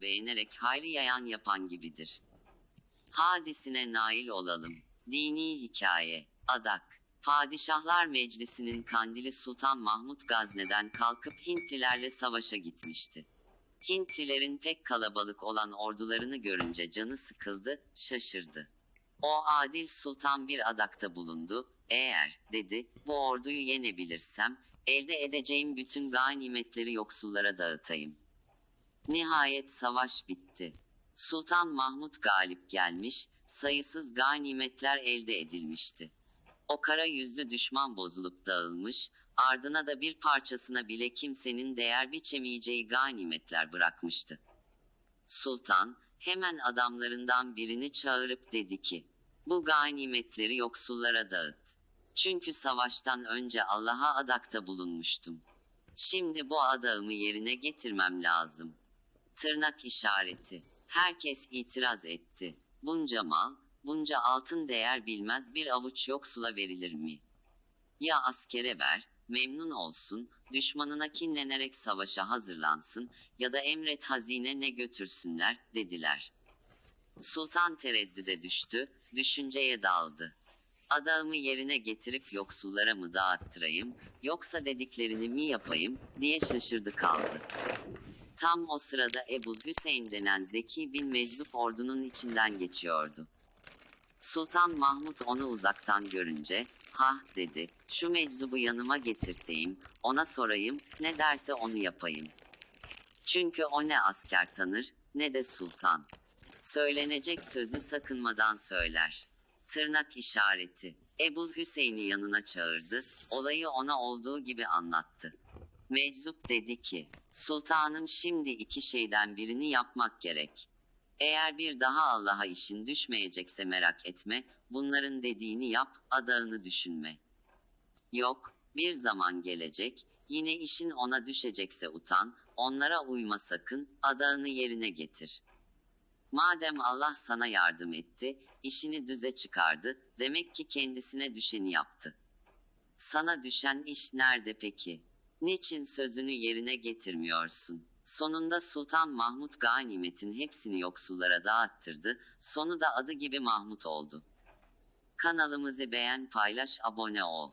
beğenerek hayri yayan yapan gibidir. Hadisine nail olalım. Dini hikaye. Adak. Padişahlar Meclisi'nin kandili Sultan Mahmut Gazne'den kalkıp Hintlilerle savaşa gitmişti. Hintlilerin pek kalabalık olan ordularını görünce canı sıkıldı, şaşırdı. O adil sultan bir adakta bulundu. Eğer, dedi, bu orduyu yenebilirsem, elde edeceğim bütün ganimetleri yoksullara dağıtayım. Nihayet savaş bitti. Sultan Mahmut galip gelmiş, sayısız ganimetler elde edilmişti. O kara yüzlü düşman bozulup dağılmış, ardına da bir parçasına bile kimsenin değer biçemeyeceği ganimetler bırakmıştı. Sultan, hemen adamlarından birini çağırıp dedi ki, bu ganimetleri yoksullara dağıt. Çünkü savaştan önce Allah'a adakta bulunmuştum. Şimdi bu adağımı yerine getirmem lazım. Tırnak işareti. Herkes itiraz etti. Bunca mal, bunca altın değer bilmez bir avuç yoksula verilir mi? Ya askere ver, memnun olsun, düşmanına kinlenerek savaşa hazırlansın ya da emret hazine ne götürsünler, dediler. Sultan tereddüde düştü, düşünceye daldı. Adağımı yerine getirip yoksullara mı dağıttırayım, yoksa dediklerini mi yapayım, diye şaşırdı kaldı. Tam o sırada Ebu Hüseyin denen Zeki bin Meczup ordunun içinden geçiyordu. Sultan Mahmut onu uzaktan görünce, ha dedi, şu meczubu yanıma getirteyim, ona sorayım, ne derse onu yapayım. Çünkü o ne asker tanır, ne de sultan. Söylenecek sözü sakınmadan söyler. Tırnak işareti. Ebu Hüseyin'i yanına çağırdı, olayı ona olduğu gibi anlattı. Meczup dedi ki, Sultanım şimdi iki şeyden birini yapmak gerek. Eğer bir daha Allah'a işin düşmeyecekse merak etme, bunların dediğini yap, adağını düşünme. Yok, bir zaman gelecek, yine işin ona düşecekse utan, onlara uyma sakın, adağını yerine getir. Madem Allah sana yardım etti, işini düze çıkardı, demek ki kendisine düşeni yaptı. Sana düşen iş nerede peki? Niçin sözünü yerine getirmiyorsun? Sonunda Sultan Mahmut ganimetin hepsini yoksullara dağıttırdı, sonu da adı gibi Mahmut oldu. Kanalımızı beğen paylaş abone ol.